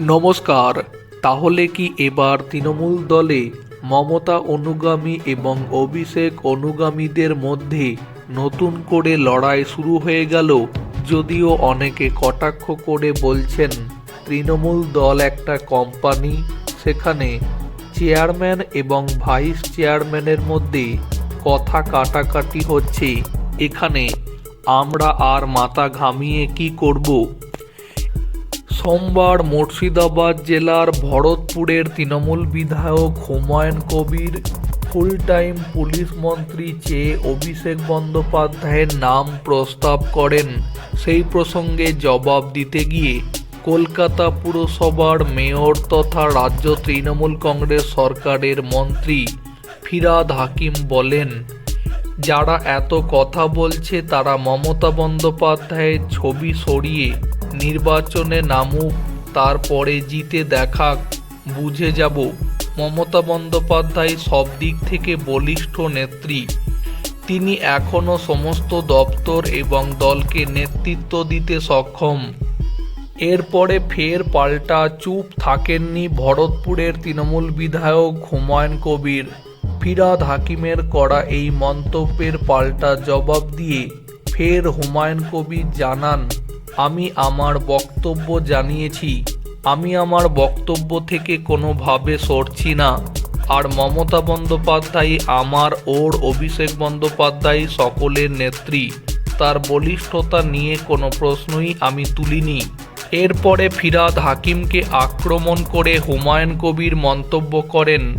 নমস্কার, তাহলে কি এবার তৃণমূল দলে মমতা অনুগামী এবং অভিষেক অনুগামীদের মধ্যে নতুন করে লড়াই শুরু হয়ে গেল? যদিও অনেকে কটাক্ষ করে বলছেন, তৃণমূল দল একটা কোম্পানি, সেখানে চেয়ারম্যান এবং ভাইস চেয়ারম্যানের মধ্যে কথা কাটাকাটি হচ্ছে। এখানে আমরা আর মাথা ঘামিয়ে কি করব? সোমবার মুর্শিদাবাদ জেলার ভরতপুরের তৃণমূল বিধায়ক Humayun Kabir full time police মন্ত্রী চেয়ে অভিষেক বন্দ্যোপাধ্যায়ের নাম প্রস্তাব করেন। সেই প্রসঙ্গে জবাব দিতে গিয়ে কলকাতা পুরসভার মেয়র তথা রাজ্য তৃণমূল কংগ্রেস সরকারের মন্ত্রী ফিরাদ হাকিম বলেন, যারা এত কথা বলছে তারা মমতা বন্দ্যোপাধ্যায়ের ছবি সরিয়ে নির্বাচনে নামুক, তারপরে জিতে দেখাক বুঝে যাব। মমতা বন্দ্যোপাধ্যায় সব দিক থেকে বলিষ্ঠ নেত্রী। তিনি এখনও সমস্ত দপ্তর এবং দলকে নেতৃত্ব দিতে সক্ষম। এরপরে ফের পাল্টা চুপ থাকেননি ভরতপুরের তৃণমূল বিধায়ক হুমায়ুন কবির। ফিরাদ হাকিমের করা এই মন্তব্যের পাল্টা জবাব দিয়ে ফের হুমায়ুন কবির জানান আমি আমার বক্তব্য জানিয়েছি। আমি আমার বক্তব্য থেকে কোনোভাবে সরছি না। আর মমতা বন্দ্যোপাধ্যায় আমার ওর অভিষেক বন্দ্যোপাধ্যায় সকলের নেত্রী। তার বলিষ্ঠতা নিয়ে কোনো প্রশ্নই আমি তুলিনি। এরপরে ফিরাদ হাকিমকে আক্রমণ করে হুমায়ুন কবির মন্তব্য করেন।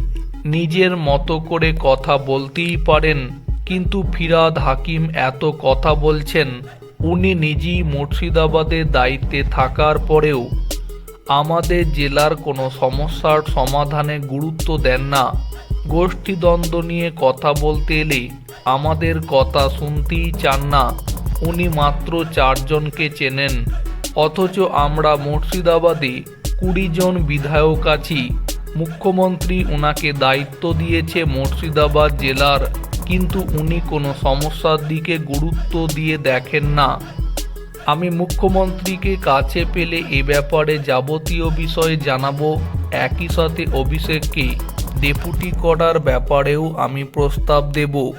নিজের মতো করে কথা বলতেই পারেন, কিন্তু ফিরাদ হাকিম এত কথা বলছেন। উনি নিজেই মুর্শিদাবাদের দায়িত্বে থাকার পরেও আমাদের জেলার কোনো সমস্যার সমাধানে গুরুত্ব দেন না। গোষ্ঠীদ্বন্দ্ব নিয়ে কথা বলতে এলে আমাদের কথা শুনতেই চান না। উনি মাত্র চারজনকে চেনেন। অথচ আমরা মুর্শিদাবাদে কুড়ি জন বিধায়ক আছি। মুখ্যমন্ত্রী ওনাকে দায়িত্ব দিয়েছে মুর্শিদাবাদ জেলার কিন্তু উনি কোনো সমস্যার দিকে গুরুত্ব দিয়ে দেখেন না। আমি মুখ্যমন্ত্রীকে কাছে পেলে এ ব্যাপারে যাবতীয় বিষয়ে জানাব। একই সাথে অভিষেককে ডেপুটি করার ব্যাপারেও আমি প্রস্তাব দেব।